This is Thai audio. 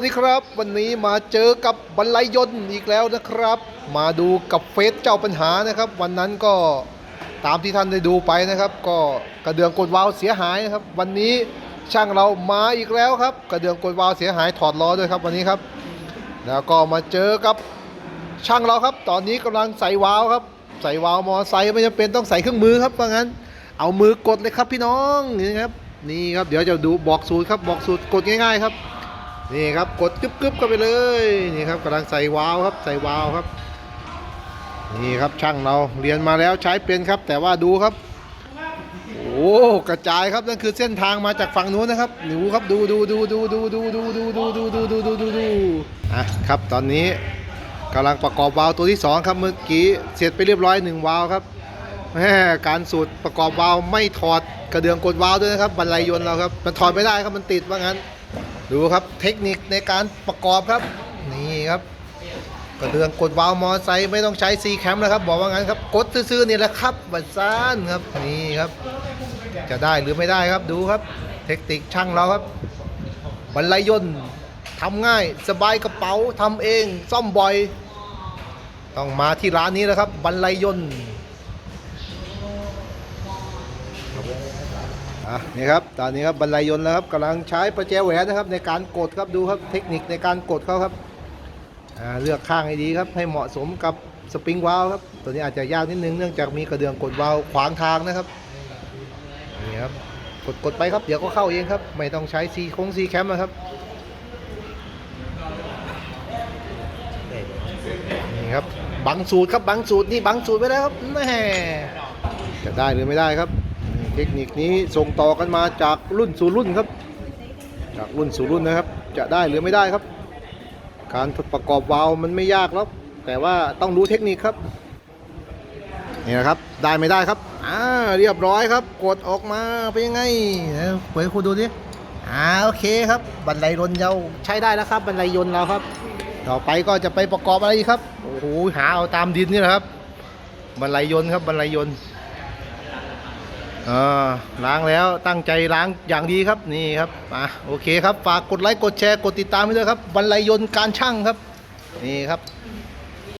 วัสดีครับ วันนี้มาเจอกับบรรลัยยนต์อีกแล้วนะครับ มาดูกับเฟสเจ้าปัญหานะครับ วันนั้นก็ตามที่ท่านได้ดูไปนะครับ ก็กระเดื่องกดวาล์วเสียหายนะครับ วันนี้ช่างเรามาอีกแล้วครับ กระเดื่องกดวาล์วเสียหายถอดล้อด้วยครับวันนี้ครับ แล้วก็มาเจอกับช่างเราครับ ตอนนี้กำลังใส่วาล์วครับ ใส่วาล์วมอไซค์ไม่จำเป็นต้องใส่เครื่องมือครับเพราะงั้น เอามือกดเลยครับพี่น้องนี่ครับนี่ครับเดี๋ยวจะดูบอกสูตรครับบอกสูตรกดง่าย ๆ ครับ นี่ครับกดกึบกึบๆกันไปเลยนี่ครับกำลังใส่วาล์วครับใส่วาล์วครับ นี่ครับช่างเราเรียนมาแล้วใช้เป็นครับ แต่ว่าดูครับโอ้กระจายครับนั่นคือเส้นทางมาจากฝั่งนู้นนะครับดูครับดูดูดูดูดูดูดูดูดูดูดูดูดูดูดูอะครับตอนนี้กำลังประกอบวาล์วตัวที่สองครับเมื่อกี้เสร็จไปเรียบร้อยหนึ่งวาล์วครับแม่การสูตรประกอบวาล์วไม่ถอดกระเดื่องกดวาล์วด้วยนะครับบรรลัยยนต์เราครับมันถอดไม่ได้ครับมันติดว่างั้น ดูครับเทคนิคในการประกอบครับ นี่ครับกระเดื่องกดวาล์วมอไซค์ไม่ต้องใช้ซีแคมนะครับ บอกว่างั้นครับ กดซื่อๆนี่แหละครับบัดซานครับนี่ครับ จะได้หรือไม่ได้ครับดูครับ เทคนิคช่างเราครับบรรลัยยนต์ทำง่ายสบายกระเป๋าทำเองซ่อมบ่อย ต้องมาที่ร้านนี้แล้วครับบรรลัยยนต์ อะนี่ครับตอนนี้ครับบรรลัยยนต์แล้วครับกำลังใช้ประแจแหวนนะครับ ในการกดครับดูครับเทคนิคในการกดเขาครับอ่าเลือกข้างให้ดีครับให้เหมาะสมกับสปริงวาลครับตัวนี้อาจจะยากนิดนึงเนื่องจากมีกระเดื่องกดวาลขวางทางนะครับนี่ครับกดกดไปครับเดี๋ยวก็เข้าเองครับ ไม่ต้องใช้ซีคงซีแคมนะครับนี่ครับบังสูตรครับบังสูตรนี่บังสูตรไปแล้วครับแม่จะได้หรือไม่ได้ครับ ทคนิคนี้ส่งต่อกันมาจากรุ่นสู่รุ่นครับ จากรุ่นสู่รุ่นนะครับ จะได้หรือไม่ได้ครับ การประกอบวาล์วมันไม่ยากหรอกแต่ว่าต้องรู้เทคนิคครับนี่นะครับได้ไม่ได้ครับอ่าเรียบร้อยครับ กดออกมาเป็นยังไงเปิดคุณดูดิอ่าโอเคครับบันไดรนเราใช้ได้แล้วครับบันไดยนต์เราครับ ต่อไปก็จะไปประกอบอะไรครับโอ้โหหาเอาตามดินนี่แหละครับบันไดยนต์ครับบันไดยนต์ อ่าล้างแล้วตั้งใจล้างอย่างดีครับนี่ครับอะโอเคครับฝากกดไลค์กดแชร์กดติดตามให้ด้วยครับบรรลัยยนต์การช่างครับ นี่ครับ